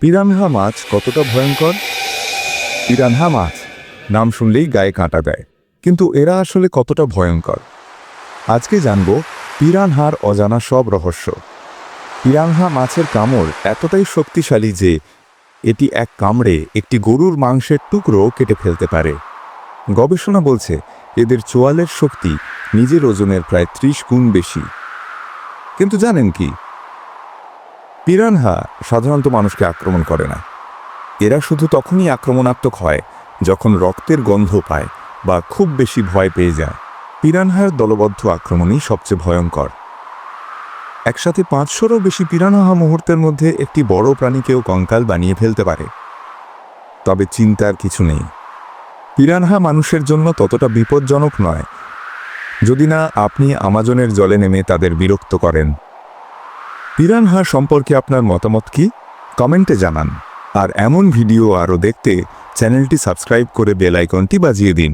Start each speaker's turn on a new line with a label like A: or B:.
A: Piranha মাছ কতটা ভয়ঙ্কর? Piranha মাছ, নাম শুনলেই গায়ে কাঁটা দেয়। কিন্তু এরা আসলে কতটা ভয়ঙ্কর? আজকে জানব পিরানহার অজানা সব রহস্য। পিরানহা মাছের কামড় এতটাই শক্তিশালী যে এটি এক কামড়ে একটি গরুর মাংসের টুকরো কেটে ফেলতে পারে। গবেষণা বলছে এদের চোয়ালের শক্তি নিজের ওজনের প্রায় ত্রিশ গুণ বেশি। কিন্তু জানেন কি? পিরানহা সাধারণত মানুষকে আক্রমণ করে না। এরা শুধু তখনই আক্রমণাত্মক হয় যখন রক্তের গন্ধ পায় বা খুব বেশি ভয় পেয়ে যায়। পিরানহার দলবদ্ধ আক্রমণই সবচেয়ে ভয়ঙ্কর। একসাথে পাঁচশোরও বেশি পিরানহা মুহূর্তের মধ্যে একটি বড় প্রাণীকেও কঙ্কাল বানিয়ে ফেলতে পারে। তবে চিন্তার কিছু নেই। পিরানহা মানুষের জন্য ততটা বিপজ্জনক নয়। যদি না, আপনি আমাজনের জলে নেমে তাদের বিরক্ত করেন। পিরানহা সম্পর্কে আপনার মতামত কি? কমেন্টে জানান। আর এমন ভিডিও আরও দেখতে চ্যানেলটি সাবস্ক্রাইব করে বেল আইকনটি বাজিয়ে দিন।